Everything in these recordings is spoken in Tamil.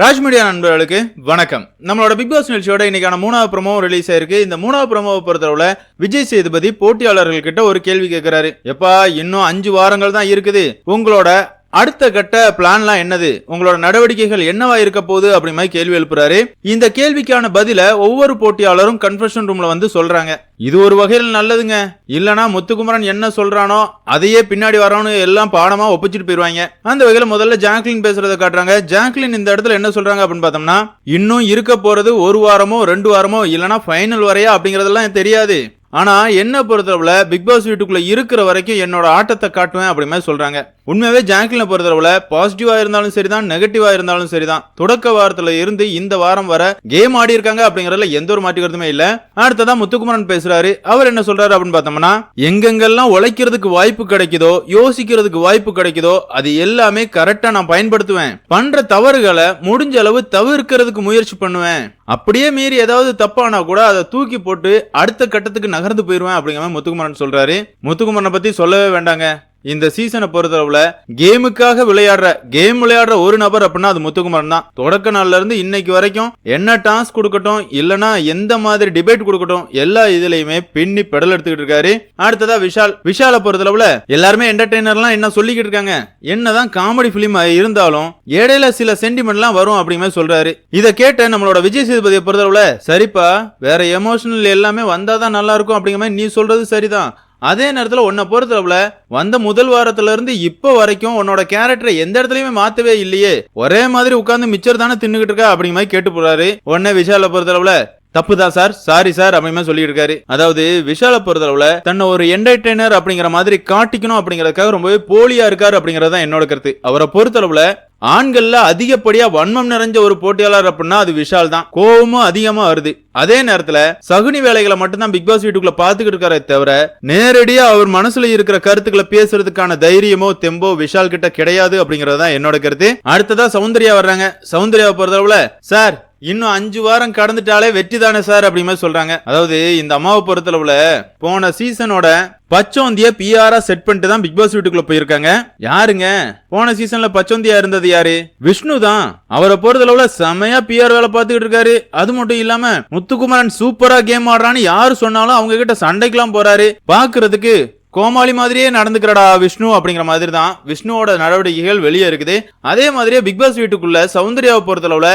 ராஜ் மீடியா நண்பர்களுக்கு வணக்கம். நம்மளோட பிக் பாஸ் நிகழ்ச்சியோட இன்னைக்கான மூணாவது ப்ரோமோ ரிலீஸ் ஆயிருக்கு இந்த மூணாவது ப்ரோமோவை பொறுத்தளவுல விஜய் சேதுபதி போட்டியாளர்கள் கிட்ட ஒரு கேள்வி கேட்கிறாரு எப்பா இன்னும் அஞ்சு வாரங்கள் தான் இருக்குது. உங்களோட அடுத்த கட்ட பிளான்லாம் என்னது? உங்களோட நடவடிக்கைகள் என்னவா இருக்க போகுது அப்படி மாதிரி கேள்வி எழுப்புறாரு. இந்த கேள்விக்கான பதில ஒவ்வொரு போட்டியாளரும் கன்ஃபெஷன் ரூம்ல வந்து சொல்றாங்க. இது ஒரு வகையில் நல்லதுங்க. இல்லனா முத்துக்குமரன் என்ன சொல்றானோ அதையே பின்னாடி வரவனு எல்லாம் பாடமா ஒப்பிச்சிட்டு போயிருவாங்க. அந்த வகையில முதல்ல ஜாக்லின் பேசுறத காட்டுறாங்க. ஜாக்லின் இந்த இடத்துல என்ன சொல்றாங்க அப்படின்னு பார்த்தோம்னா இன்னும் இருக்க போறது ஒரு வாரமோ ரெண்டு வாரமோ இல்லனா ஃபைனல் வரையா? அப்படிங்கறதெல்லாம் தெரியாது. ஆனா என்ன பொறுத்தளவுல பிக் பாஸ் வீட்டுக்குள்ள இருக்கிற வரைக்கும் என்னோட ஆட்டத்தை காட்டுவேன் அப்படி மாதிரி சொல்றாங்க. உண்மையாவே ஜாக்லினை பொறுத்தளவுல பாசிட்டிவா இருந்தாலும் சரிதான் நெகட்டிவா இருந்தாலும் சரிதான். தொடக்க வாரத்துல இருந்து இந்த வாரம் வர கேம் ஆடி இருக்காங்க அப்படிங்கறதுல எந்த ஒரு மாற்றிக்கிறதுமே இல்லை இல்ல. அடுத்ததான் முத்துக்குமரன் பேசுறாரு. அவர் என்ன சொல்றாரு அப்படின்னு பார்த்தோம்னா எங்கெங்கெல்லாம் உழைக்கிறதுக்கு வாய்ப்பு கிடைக்குதோ யோசிக்கிறதுக்கு வாய்ப்பு கிடைக்குதோ அது எல்லாமே கரெக்டா நான் பயன்படுத்துவேன். பண்ற தவறுகளை முடிஞ்ச அளவு தவிர்க்கிறதுக்கு முயற்சி பண்ணுவேன். அப்படியே மீறி ஏதாவது தப்பானா கூட அதை தூக்கி போட்டு அடுத்த கட்டத்துக்கு நகர்ந்து போயிருவேன் அப்படிங்கிற மாதிரி முத்துக்குமரன் சொல்றாரு. முத்துக்குமரனை பத்தி சொல்லவே வேண்டாங்க. இந்த சீசனை பொறுத்தளவுல கேமுக்காக விளையாடுற கேம் விளையாடுற ஒரு நபர் அப்படின்னா அது முத்துக்குமரன் தான். தொடக்க நாள்ல இருந்து இன்னைக்கு வரைக்கும் என்ன டாஸ்க் கொடுக்கட்டும் இல்லனா எந்த மாதிரி டிபேட் கொடுக்கட்டும் எல்லா இதுலயுமே பின்னி பெடல் எடுத்துக்கிட்டு இருக்காரு. அடுத்ததா விஷால். விஷாலை பொறுத்தளவுல எல்லாருமே என்டர்டைனர்லாம் என்ன சொல்லிக்கிட்டு இருக்காங்க? என்னதான் காமெடி பிலிம் இருந்தாலும் இடையில சில சென்டிமெண்ட்லாம் வரும் அப்படிங்கிற மாதிரி சொல்றாரு. இதை கேட்ட நம்மளோட விஜய் சேதுபதியை பொறுத்தளவுல சரிப்பா வேற எமோஷனல் எல்லாமே வந்தாதான் நல்லா இருக்கும் அப்படிங்கிற மாதிரி நீ சொல்றது சரிதான். அதே நேரத்தில் உன்னை பொறுத்தளவுல வந்த முதல் வாரத்துல இருந்து இப்போ வரைக்கும் உன்னோட கேரக்டரை எந்த இடத்துலயுமே மாத்தவே இல்லையே. ஒரே மாதிரி உட்கார்ந்து மிச்சர் தானே தின்னுகிட்டு இருக்கா அப்படிங்கிற மாதிரி கேட்டு போறாரு. உடனே விஷால பொறுத்தளவுல தப்புதான் சார் சாரி சார் அப்படிமே சொல்லிட்டு இருக்காரு. அதாவது விஷால பொறுத்தளவுல தன்னை ஒரு என்டர்டைனர் அப்படிங்கிற மாதிரி காட்டிக்கணும் அப்படிங்கறதுக்காக ரொம்பவே போலியா இருக்காரு அப்படிங்கறது தான் என்னோட கருத்து. அவரை பொறுத்தளவுல ஆண்கள்ல அதிகப்படியா வன்மம் நிறைஞ்ச ஒரு போட்டியாளர் அப்படின்னா அது விஷால் தான். கோவமும் அதிகமா வருது. அதே நேரத்துல சகுனி வேலைகளை மட்டும்தான் பிக் பாஸ் வீட்டுக்குள்ள பாத்துக்கிட்டு இருக்காரே தவிர நேரடியா அவர் மனசுல இருக்கிற கருத்துக்களை பேசுறதுக்கான தைரியமோ தெம்போ விஷால் கிட்ட கிடையாது அப்படிங்கறது தான் என்னோட கருத்து. அடுத்ததா சௌந்தர்யா வர்றாங்க. சௌந்தர்யாவை பொறுத்தளவுல சார் இன்னும் அஞ்சு வாரம் கடந்துட்டாலே வெற்றி தானே சார் அப்படி மாதிரி சொல்றாங்க. அதாவது இந்த அம்மாவை பொறுத்தளவுல போன சீசனோட பச்சோந்திய பிஆரா செட் பண்ணிட்டு தான் பிக் பாஸ் வீட்டுக்குள்ள போயிருக்காங்க. யாருங்க? போன சீசன்ல பச்சோந்தியா இருந்தது யாரு? விஷ்ணு தான். அவரை பொறுத்தளவுல செமையா பிஆர் வேலை பார்த்துக்கிட்டு இருக்காரு. அது மட்டும் இல்லாம முத்துக்குமரன் சூப்பரா கேம் ஆடுறான்னு யாரு சொன்னாலும் அவங்க கிட்ட சண்டைக்கெல்லாம் போறாரு. பாக்குறதுக்கு கோமாளி மாதிரியே நடந்துக்கிறடா விஷ்ணு அப்படிங்கிற மாதிரி தான் விஷ்ணுவோட நடவடிக்கைகள் வெளியே இருக்குது. அதே மாதிரியே பிக் பாஸ் வீட்டுக்குள்ள சௌந்தர்யாவை பொறுத்தளவுல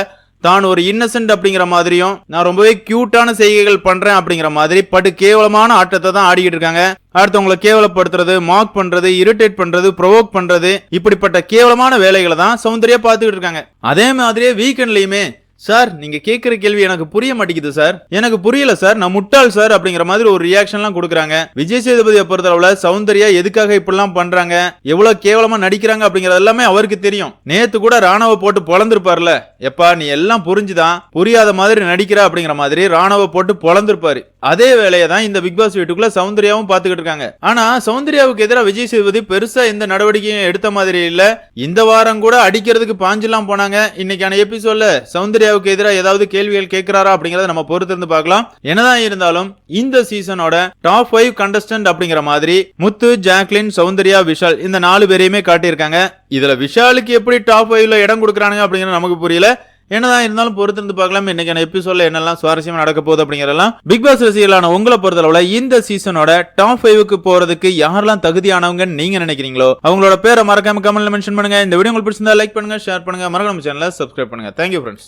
தான் ஒரு இன்னசென்ட் அப்படிங்கிற மாதிரியும் நான் ரொம்பவே கியூட்டான செய்கைகள் பண்றேன் அப்படிங்கிற மாதிரி பட்டு கேவலமான ஆட்டத்தை தான் ஆடிக்கிட்டு இருக்காங்க. அடுத்தவங்களை கேவலப்படுத்துறது மார்க் பண்றது இரிட்டேட் பண்றது ப்ரொவோக் பண்றது இப்படிப்பட்ட கேவலமான வேலைகளை தான் சௌந்தர்யா பார்த்துக்கிட்டு இருக்காங்க. அதே மாதிரியே வீக்கெண்ட்லயுமே சார் நீங்க கேட்குற கேள்வி எனக்கு புரிய மாட்டேங்குது சார். எனக்கு புரியல சார். நான் முட்டாள் சார் அப்படிங்கிற மாதிரி ஒரு ரியாக்ஷன்லாம் கொடுக்குறாங்க. விஜய் சேதுபதியை பொறுத்தளவுல சௌந்தர்யா எதுக்காக இப்படிலாம் பண்றாங்க? எவ்வளவு கேவலமா நடிக்கிறாங்க அப்படிங்கிறது எல்லாமே அவருக்கு தெரியும். நேத்து கூட ராணுவ போட்டு பொழந்திருப்பார்ல. எப்பா நீ எல்லாம் புரிஞ்சுதான். புரியாத மாதிரி நடிக்கிற அப்படிங்கிற மாதிரி ராணுவ போட்டு பொழந்திருப்பாரு. அதே வேலையை தான் இந்த பிக் பாஸ் வீட்டுக்குள்ள சௌந்தர்யாவும் பாத்துக்கிட்டு இருக்காங்க. ஆனா சௌந்தர்யாவுக்கு எதிராக விஜய் சேதுபதி பெருசா எந்த நடவடிக்கையும் எடுத்த மாதிரி இல்ல. இந்த வாரம் கூட அடிக்கிறதுக்கு பாஞ்செல்லாம் போனாங்க. இன்னைக்கான எபிசோட்ல சௌந்தர்யாவுக்கு எதிராக ஏதாவது கேள்விகள் கேட்கிறாரா அப்படிங்கறத நம்ம பொறுத்திருந்து பார்க்கலாம். என்னதான் இருந்தாலும் இந்த சீசனோட டாப் ஃபைவ் கண்டஸ்டன்ட் அப்படிங்கிற மாதிரி முத்து ஜாக்லின் சௌந்தர்யா விஷால் இந்த நாலு பேரையுமே காட்டியிருக்காங்க. இதுல விஷாலுக்கு எப்படி டாப் ஃபைவ்ல இடம் கொடுக்குறானுங்க அப்படிங்கிறது நமக்கு புரியல. என்னதான் இருந்தாலும் பொறுத்திருந்து பார்க்கலாம். இன்னைக்கான எபிசோட்ல என்னெல்லாம் சுவாரஸ்யமா நடக்க போகுது அப்படிங்கறதெல்லாம் பிக் பாஸ் ரசிகர்களான உங்களை பொறுத்தளவுல இந்த சீசனோட டாப் ஃபைவுக்கு போறதுக்கு யாரெல்லாம் தகுதியானவங்கன்னு நீங்க நினைக்கிறீங்களோ அவங்களோட பேரை மறக்காம கமெண்ட்ல மென்ஷன் பண்ணுங்க. இந்த வீடியோ உங்களுக்கு பிடிச்சிருந்தா லைக் பண்ணுங்க ஷேர் பண்ணுங்க. மறக்காம சேனலை சப்ஸ்கிரைப் பண்ணுங்க. Thank you friends